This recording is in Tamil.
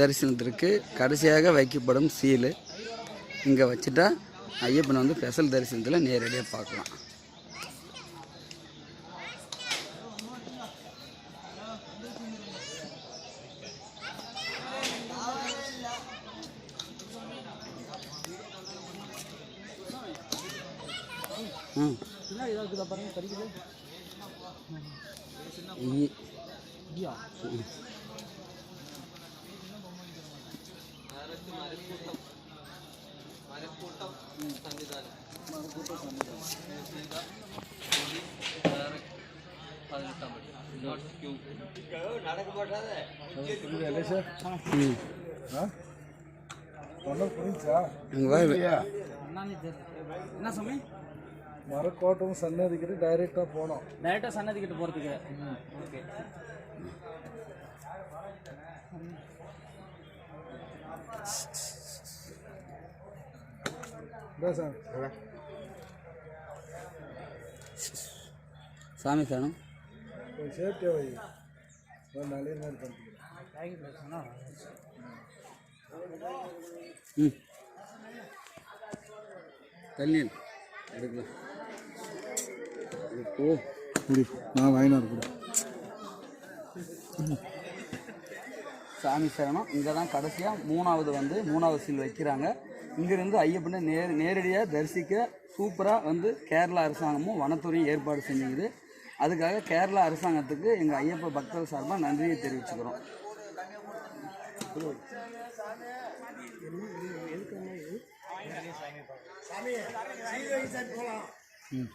தரிசனத்திற்கு கடைசியாக வைக்கப்படும் சீலு. இங்கே வச்சுட்டா ஐயப்பனை வந்து ஸ்பெஷல் தரிசனத்தில் நேரடியாக பார்க்கலாம். ம். இ- ம். ம் ஒன்றும் புரிஞ்சா இங்கே வா என்ன சாமி? மரக்கோட்டம் சன்னதிக்கிட்டு டைரெக்டாக போனோம். டேரெக்டாக சன்னதி கிட்ட போகிறதுக்கு ஓகே சார் சாமி சரணம். ம். தண்ணி எடுக்கல ஓ. நான் வாங்கினார் குடி. சாமி சரணம் இங்கே தான் கடைசியாக மூணாவது வந்து மூணாவது சீல் வைக்கிறாங்க இங்கேருந்து ஐயப்பனை நேர் நேரடியாக தரிசிக்க சூப்பராக வந்து கேரளா அரசாங்கமும் வனத்துறையும் ஏற்பாடு செஞ்சுக்குது அதுக்காக கேரளா அரசாங்கத்துக்கு எங்கள் ஐயப்ப பக்தர் சார்பாக நன்றியை தெரிவிச்சுக்கிறோம் ம்